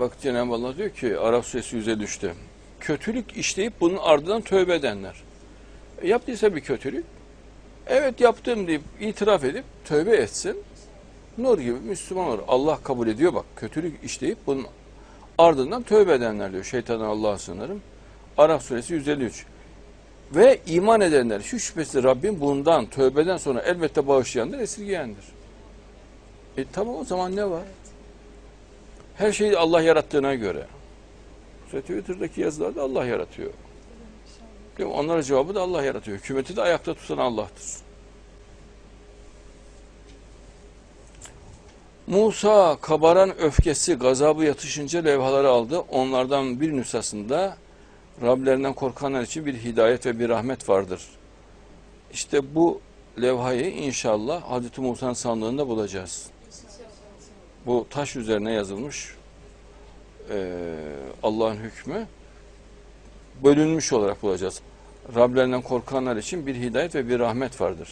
Bak Cenab-ı Allah diyor ki Araf suresi 153'te kötülük işleyip bunun ardından tövbe edenler. E, yaptıysa bir kötülük evet yaptım deyip itiraf edip tövbe etsin. Nur gibi Müslüman olur. Allah kabul ediyor bak. Kötülük işleyip bunun ardından tövbe edenler diyor. Şeytandan Allah'a sığınırım. Araf suresi 153. Ve iman edenler şu şüphesiz Rabbim bundan tövbeden sonra elbette bağışlayandır, esirgeyendir. E tamam o zaman ne var? Her şeyi Allah yarattığına göre. İşte Twitter'daki yazılar da Allah yaratıyor. Değil mi? Onlara cevabı da Allah yaratıyor. Hükümeti de ayakta tutan Allah'tır. Musa kabaran öfkesi, gazabı yatışınca levhaları aldı. Onlardan bir nüshasında Rablerinden korkanlar için bir hidayet ve bir rahmet vardır. İşte bu levhayı inşallah Hazreti Musa'nın sandığında bulacağız. Bu taş üzerine yazılmış eee, Allah'ın hükmü bölünmüş olarak bulacağız. Rablerinden korkanlar için bir hidayet ve bir rahmet vardır.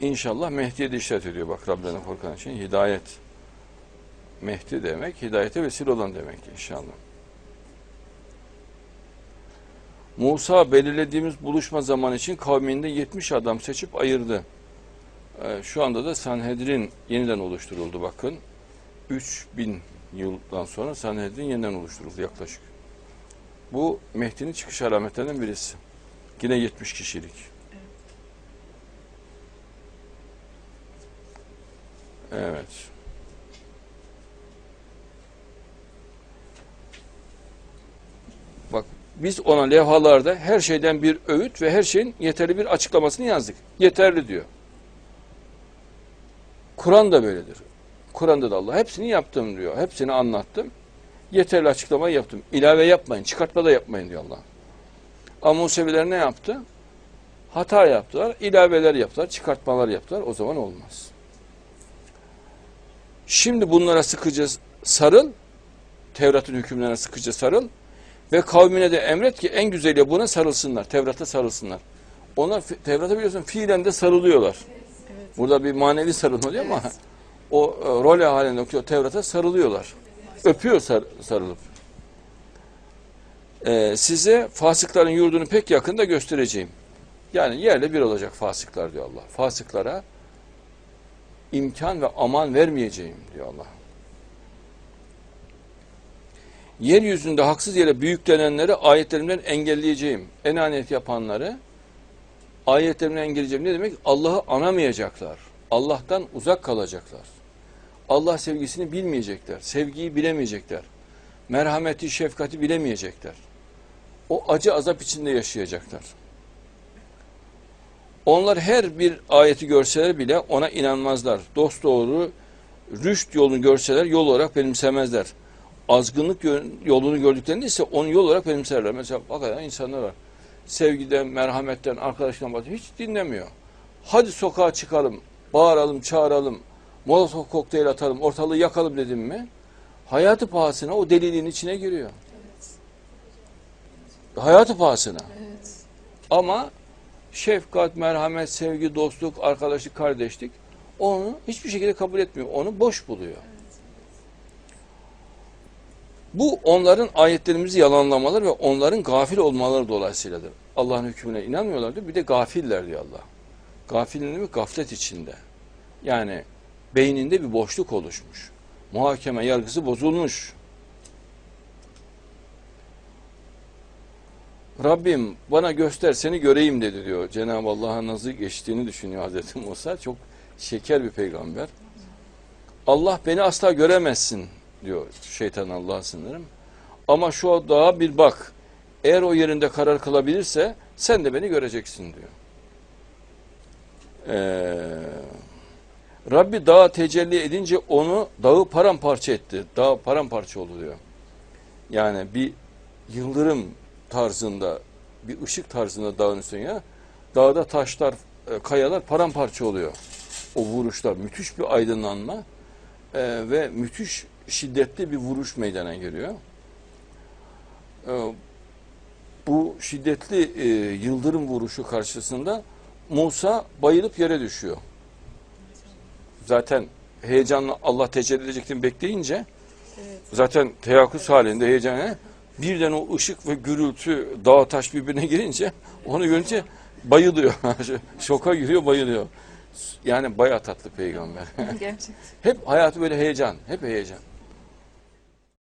İnşallah Mehdi'ye de işaret ediyor bak Rablerinden korkan için hidayet. Mehdi demek hidayete vesile olan demek inşallah. Musa belirlediğimiz buluşma zamanı için kavminde 70 adam seçip ayırdı. Ee, şu anda da Sanhedrin yeniden oluşturuldu bakın. 3000 yıldan sonra Sanhedrin yeniden oluşturuldu yaklaşık. Bu Mehdi'nin çıkış alametlerinden birisi. Yine 70 kişilik. Evet. Bak biz ona levhalarda her şeyden bir öğüt ve her şeyin yeterli bir açıklamasını yazdık. Yeterli diyor. Kur'an da böyledir. Kur'an'da da Allah hepsini yaptım diyor. Hepsini anlattım. Yeterli açıklamayı yaptım. İlave yapmayın, çıkartma da yapmayın diyor Allah. Ama Museviler ne yaptı? Hata yaptılar, ilaveler yaptılar, çıkartmalar yaptılar. O zaman olmaz. Şimdi bunlara sıkıca sarıl, Tevrat'ın hükümlerine sıkıca sarıl ve kavmine de emret ki en güzeli buna sarılsınlar, Tevrat'a sarılsınlar. Ona Tevrat'a biliyorsun fiilen de sarılıyorlar. Burada bir manevi sarılma diyor ama o e, rol halinde o Tevrat'a sarılıyorlar. Öpüyor sar, sarılıp. Ee, size fasıkların yurdunu pek yakında göstereceğim. Yani yerle bir olacak fasıklar diyor Allah. Fasıklara imkan ve aman vermeyeceğim diyor Allah. Yeryüzünde haksız yere büyüklenenleri ayetlerimden engelleyeceğim. Enaniyet yapanları ayetlerimden engelleyeceğim. Ne demek? Allah'ı anamayacaklar. Allah'tan uzak kalacaklar. Allah sevgisini bilmeyecekler. Sevgiyi bilemeyecekler. Merhameti, şefkati bilemeyecekler. O acı azap içinde yaşayacaklar. Onlar her bir ayeti görseler bile ona inanmazlar. Dost doğru rüşt yolunu görseler yol olarak benimsemezler. Azgınlık yolunu gördüklerinde ise onu yol olarak benimserler. Mesela hakikaten insanlar var. Sevgiden, merhametten, arkadaşlıktan bahsediyor. Hiç dinlemiyor. Hadi sokağa çıkalım, bağıralım, çağıralım, molotof kokteyl atalım, ortalığı yakalım dedim mi? Hayatı pahasına o deliliğin içine giriyor. Hayatı pahasına. Ama şefkat, merhamet, sevgi, dostluk, arkadaşlık, kardeşlik onu hiçbir şekilde kabul etmiyor. Onu boş buluyor. Bu onların ayetlerimizi yalanlamaları ve onların gafil olmaları dolayısıyladır. Allah'ın hükmüne inanmıyorlardı. Bir de gafiller diyor Allah. Gafil ne demek? Gaflet içinde. Yani beyninde bir boşluk oluşmuş. Muhakeme yargısı bozulmuş. Rabbim bana göster seni göreyim dedi diyor. Cenab-ı Allah'a nazı geçtiğini düşünüyor Hazreti Musa. Çok şeker bir peygamber. Allah beni asla göremezsin diyor şeytan Allah'a sınırım. Ama şu dağa bir bak. Eğer o yerinde karar kılabilirse sen de beni göreceksin diyor. Ee, Rabbi dağa tecelli edince onu dağı paramparça etti. Dağ paramparça oldu diyor. Yani bir yıldırım tarzında, bir ışık tarzında dağın üstüne dağda taşlar, e, kayalar paramparça oluyor. O vuruşlar müthiş bir aydınlanma e, ve müthiş şiddetli bir vuruş meydana geliyor. E, bu şiddetli e, yıldırım vuruşu karşısında Musa bayılıp yere düşüyor. Zaten heyecanla Allah tecelli edecektim bekleyince Zaten teyakkuz halinde heyecan. he? Birden o ışık ve gürültü dağ taş birbirine girince onu görünce bayılıyor. Şoka giriyor bayılıyor. Yani bayağı tatlı peygamber. Gerçekten. hep hayatı böyle heyecan. Hep heyecan.